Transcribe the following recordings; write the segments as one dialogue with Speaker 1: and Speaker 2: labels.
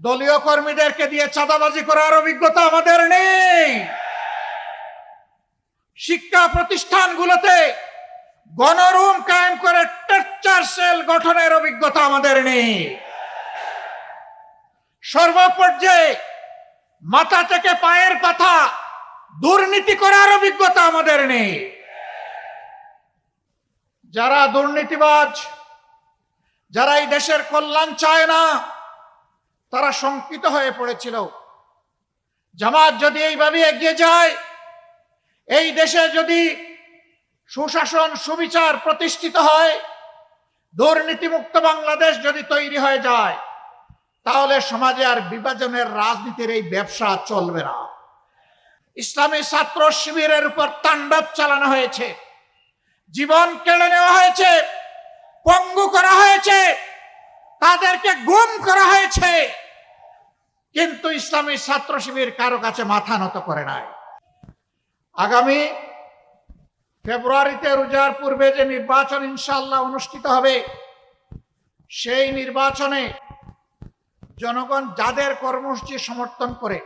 Speaker 1: দলীয় কর্মীদেরকে দিয়ে চাঁদাবাজি করার অভিজ্ঞতা আমাদের নেই। শিক্ষা প্রতিষ্ঠানগুলোতে গণরুম কায়েম করে টর্চার সেল গঠনের অভিজ্ঞতা আমাদের নেই। সর্বপর্যায়ে মাথা থেকে পায়ের পাথা দুর্নীতি করার অভিজ্ঞতা আমাদের নেই। যারা দুর্নীতিবাজ, যারা এই দেশের কল্যাণ চায় না তারা শঙ্কিত হয়ে পড়েছিল। জামাত যদি এইভাবে এগিয়ে যায়, এই দেশে যদি সুশাসন, সুবিচার প্রতিষ্ঠিত হয়, দুর্নীতিমুক্ত বাংলাদেশ যদি তৈরি হয়ে যায়, তাহলে সমাজে আর বিভাজনের রাজনীতির এই ব্যবসা চলবে না। ইসলামী ছাত্র শিবিরের উপর তাণ্ডব চালানো হয়েছে। জীবন কেড়ে নেওয়া হয়েছে, পঙ্গু করা হয়েছে, তাদেরকে গুম করা হয়েছে। কিন্তু ইসলামী ছাত্র শিবির কারও কাছে মাথা নত করে নাই। আগামী ফেব্রুয়ারিতে রোজার পূর্বে যে নির্বাচন ইনশাল্লাহ অনুষ্ঠিত হবে, সেই নির্বাচনে জনগণ যাদের কর্মসূচি সমর্থন করে,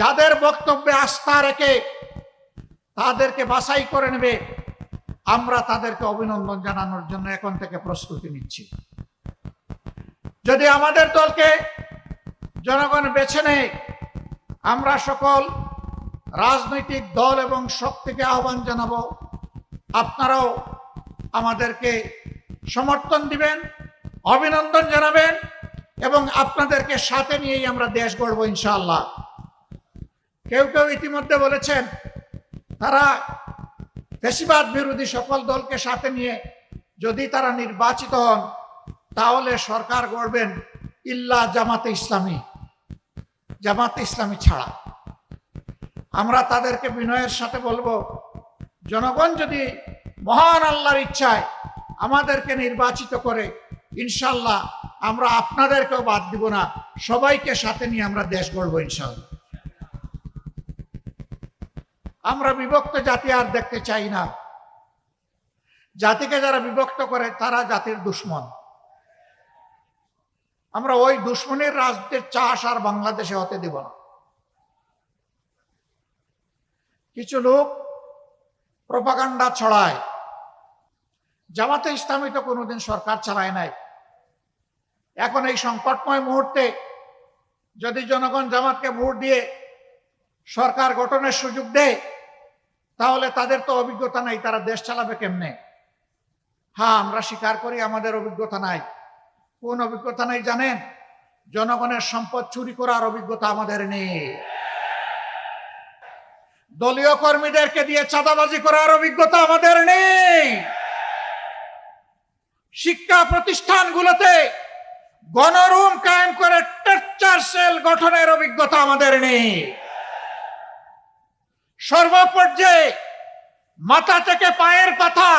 Speaker 1: যাদের বক্তব্যে আস্থা রেখে তাদেরকে বাছাই করে নেবে, আমরা তাদেরকে অভিনন্দন জানানোর জন্য এখন থেকে প্রস্তুতি নিচ্ছি। যদি আমাদের দলকে জনগণ বেছে নেয় আমরা সকল রাজনৈতিক দল এবং শক্তিকে আহ্বান জানাব। আপনারাও আমাদেরকে সমর্থন দিবেন, অভিনন্দন জানাবেন এবং আপনাদেরকে সাথে নিয়েই আমরা দেশ গড়ব ইনশাল্লাহ কেউ কেউ ইতিমধ্যে বলেছেন, তারা ফেসিবাদ বিরোধী সকল দলকে সাথে নিয়ে যদি তারা নির্বাচিত হন, তাহলে সরকার গড়বেন ইল্লা জামাতে ইসলামী। জামাতে ইসলামী ছাড়া। আমরা তাদেরকে বিনয়ের সাথে বলব, জনগণ যদি মহান আল্লাহর ইচ্ছায় আমাদেরকে নির্বাচিত করে ইনশাল্লাহ আমরা আপনাদেরকেও বাদ দিব না, সবাইকে সাথে নিয়ে আমরা দেশ গড়বো ইনশাল্লাহ আমরা বিভক্ত জাতি আর দেখতে চাই না। জাতিকে যারা বিভক্ত করে, তারা জাতির দুশ্মন। আমরা ওই দুশ্মনের রাজনীতির চাষ আর বাংলাদেশে হতে দেব না। কিছু লোক প্রপাগান্ডা ছড়ায়। জামাতে ইসলামী তো কোনোদিন সরকার চালায় নাই। এখন এই সংকটময় মুহূর্তে যদি জনগণ জামাতকে ভোট দিয়ে সরকার গঠনের সুযোগ দেয়, তাহলে তাদের তো অভিজ্ঞতা নাই, তারা দেশ চালাবে কেমনে? হ্যাঁ আমরা স্বীকার করি আমাদের অভিজ্ঞতা নাই। কোন অভিজ্ঞতা নাই জানেন? জনগণের সম্পদ চুরি করার অভিজ্ঞতা আমাদের নেই। দলীয় কর্মীদেরকে দিয়ে চাঁদাবাজি করার অভিজ্ঞতা আমাদের নেই। শিক্ষা প্রতিষ্ঠানগুলোতে গণরুম কায়েম করে টর্চার সেল গঠনের অভিজ্ঞতা আমাদের নেই। সর্বপর্যায়ে মাথা থেকে পায়ের পাথা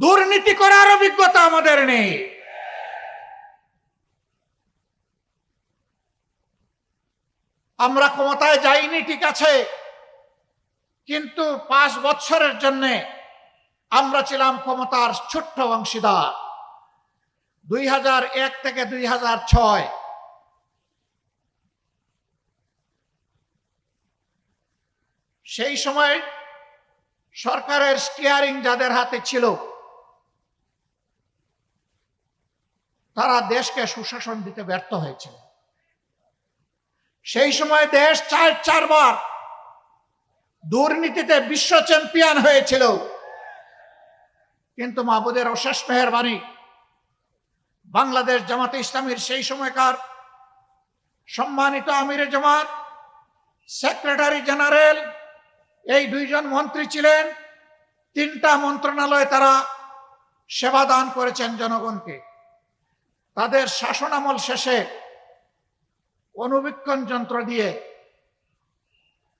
Speaker 1: দুর্নীতি করার অভিজ্ঞতা আমাদের নেই। আমরা ক্ষমতায় যাইনি, ঠিক আছে। কিন্তু পাঁচ বছরের জন্য আমরা ছিলাম ক্ষমতার ছোট্ট অংশীদার। দুই হাজার এক থেকে দুই হাজার ছয় সেই সময় সরকারের স্টিয়ারিং যাদের হাতে ছিল, তারা দেশকে সুশাসন দিতে ব্যর্থ হয়েছিল। সেই সময় দেশ চার চারবার দুর্নীতিতে বিশ্ব চ্যাম্পিয়ন হয়েছিল। কিন্তু মাহবুদের অশেষ মেহরবানি বাংলাদেশ জামাতে ইসলামীর সেই সময়কার সম্মানিত আমির জামাত, সেক্রেটারি জেনারেল, এই দুইজন মন্ত্রী ছিলেন। তিনটা মন্ত্রণালয়ে তারা সেবা দান করেছেন জনগণকে। তাদের শাসনামল শেষে অনুবীক্ষণ যন্ত্র দিয়ে,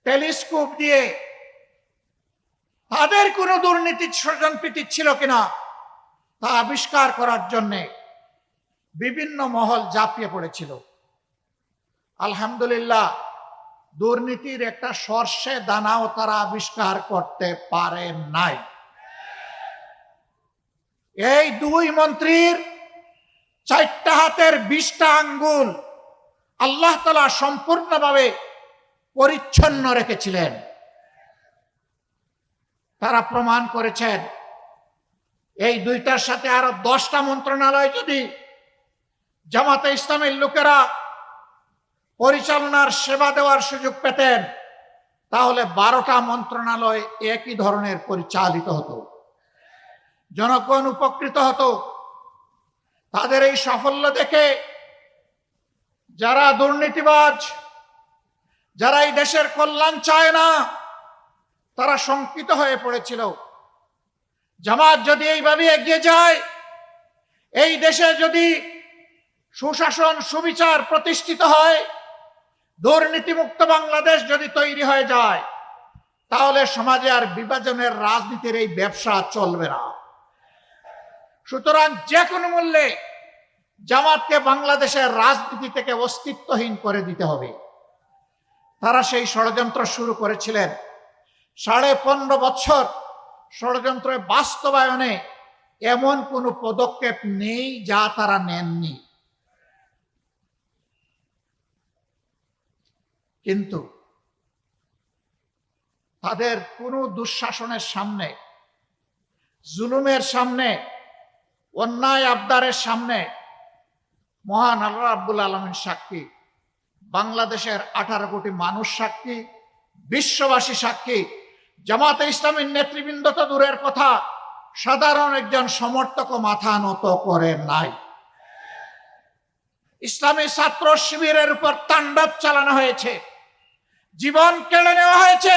Speaker 1: টেলিস্কোপ দিয়ে, তাদের কোনো দুর্নীতি স্বজনপ্রীতি ছিল কিনা তা আবিষ্কার করার জন্যে বিভিন্ন মহল জাপিয়ে পড়েছিল। আলহামদুলিল্লাহ, দুর্নীতির একটা সর্ষে দানাও তারা আবিষ্কার করতে পারে নাই। এই দুই মন্ত্রীর চারটা হাতের বিশটা আঙ্গুল আল্লাহ তালা সম্পূর্ণভাবে পরিচ্ছন্ন রেখেছিলেন। তারা প্রমাণ করেছেন, এই দুইটার সাথে আরও দশটা মন্ত্রণালয় যদি জামাতে ইসলামের লোকেরা পরিচালনার সেবা দেওয়ার সুযোগ পেতেন, তাহলে বারোটা মন্ত্রণালয় একই ধরনের পরিচালিত হতো। জনগণ উপকৃত হতো। তাদের এই সাফল্য দেখে যারা দুর্নীতিবাজ, যারা এই দেশের কল্যাণ চায় না, তারা শঙ্কিত হয়ে পড়েছিল। জামাত যদি এইভাবে এগিয়ে যায়, এই দেশে যদি সুশাসন সুবিচার প্রতিষ্ঠিত হয়, দুর্নীতিমুক্ত বাংলাদেশ যদি তৈরি হয়ে যায়, তাহলে সমাজে আর বিভাজনের রাজনীতির এই ব্যবসা চলবে না। সুতরাং যে কোনো মূল্যে জামাতকে বাংলাদেশের রাজনীতি থেকে অস্তিত্বহীন করে দিতে হবে। তারা সেই ষড়যন্ত্র শুরু করেছিলেন। সাড়ে পনেরো বছর ষড়যন্ত্রের বাস্তবায়নে এমন কোনো পদক্ষেপ নেই যা তারা নেননি। কিন্তু তাদের কোনো দুঃশাসনের সামনে, জুলুমের সামনে, অন্যায় আবদারের সামনে মহান আল্লাহ আব্বুল আলমের সাক্ষী। বাংলাদেশের আঠারো কোটি মানুষ সাক্ষী, বিশ্ববাসী সাক্ষী। জামাতে ইসলামের নেতৃবৃন্দ তো দূরের কথা, সাধারণ একজন সমর্থক মাথা নত করে নাই। ইসলামী ছাত্র শিবিরের উপর তাণ্ডব চালানো হয়েছে, জীবন কেড়ে নেওয়া হয়েছে,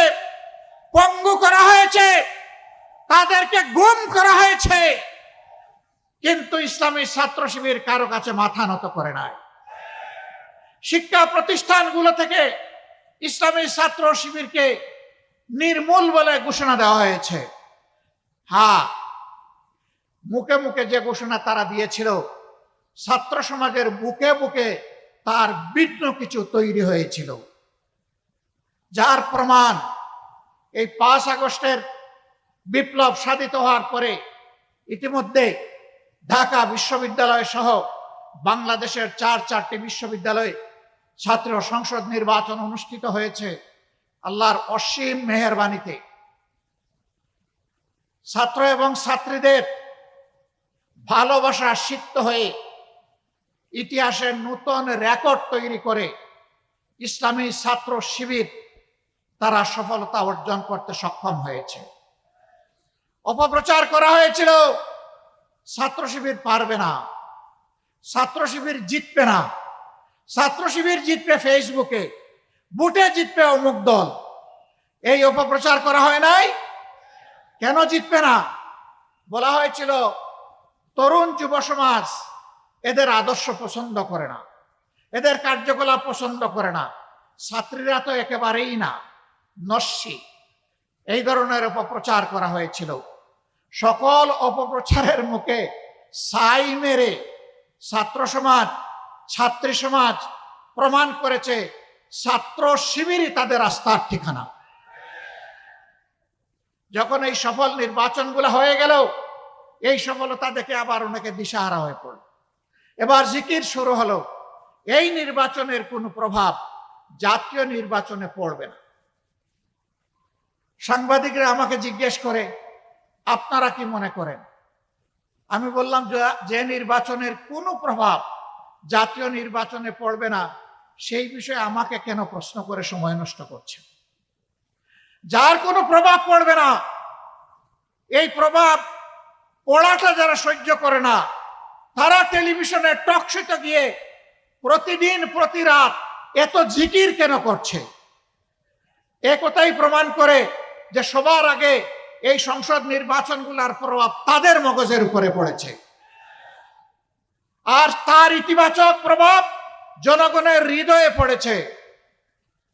Speaker 1: পঙ্গু করা হয়েছে, তাদেরকে গুম করা হয়েছে। কিন্তু ইসলামী ছাত্র শিবির কারও কাছে মাথা নত করে নাই। শিক্ষা প্রতিষ্ঠানগুলো থেকে ইসলামী ছাত্র শিবিরকে নির্মূল বলে ঘোষণা দেওয়া হয়েছে। হ্যাঁ মুখে মুখে যে ঘোষণা তারা দিয়েছিল, ছাত্র সমাজের বুকে বুকে তার বিঘ্ন কিছু তৈরি হয়েছিল। যার প্রমাণ এই পাঁচ আগস্টের বিপ্লব সাধিত হওয়ার পরে ইতিমধ্যে ঢাকা বিশ্ববিদ্যালয় সহ বাংলাদেশের চার চারটি বিশ্ববিদ্যালয়ে ছাত্র সংসদ নির্বাচন অনুষ্ঠিত হয়েছে আল্লাহর অসীম মেহরবানিতে। ছাত্র এবং ছাত্রীদের ভালোবাসা সিক্ত হয়ে ইতিহাসের নূতন রেকর্ড তৈরি করে ইসলামী ছাত্র শিবির তারা সফলতা অর্জন করতে সক্ষম হয়েছে। অপপ্রচার করা হয়েছিল ছাত্র শিবির পারবে না। ছাত্র শিবির জিতবে না। ছাত্র শিবির জিতবে ফেসবুকে, বুটে জিতবে অমুক দল। এই অপপ্রচার করা হয় নাই? কেন জিতবে না? বলা হয়েছিল, তরুণ যুব সমাজ এদের আদর্শ পছন্দ করে না। এদের কার্যকলাপ পছন্দ করে না। ছাত্রীরা তো একেবারেই না, নস্যি। এই ধরনের অপপ্রচার করা হয়েছিল। সকল অপপ্রচারের মুখে সাই মেরে ছাত্র সমাজ, ছাত্রী সমাজ প্রমাণ করেছে ছাত্র শিবিরই তাদের আস্থার ঠিকানা। যখন এই সফল নির্বাচনগুলো হয়ে গেল, এই সফলতা দেখে আবার অনেকে দিশাহারা হয়ে পড়ল। এবার জিকির শুরু হলো, এই নির্বাচনের কোনো প্রভাব জাতীয় নির্বাচনে পড়বে না। সাংবাদিকরা আমাকে জিজ্ঞেস করে আপনারা কি মনে করেন? আমি বললাম যে নির্বাচনের কোনো প্রভাব জাতীয় নির্বাচনে পড়বে না, সেই বিষয়ে আমাকে কেন প্রশ্ন করে সময় নষ্ট করছে? যার কোনো প্রভাব পড়বে না, এই প্রভাব পড়াটা যারা সহ্য করে না, তারা টেলিভিশনে টকশোতে গিয়ে প্রতিদিন, প্রতি রাত এত জিকির কেন করছে? এ কথাই প্রমাণ করে যে সবার আগে এই সংসদ নির্বাচনগুলোর প্রভাব তাদের মগজের উপরে পড়েছে। আর তার ইতিবাচক প্রভাব জনগণের হৃদয়ে পড়েছে।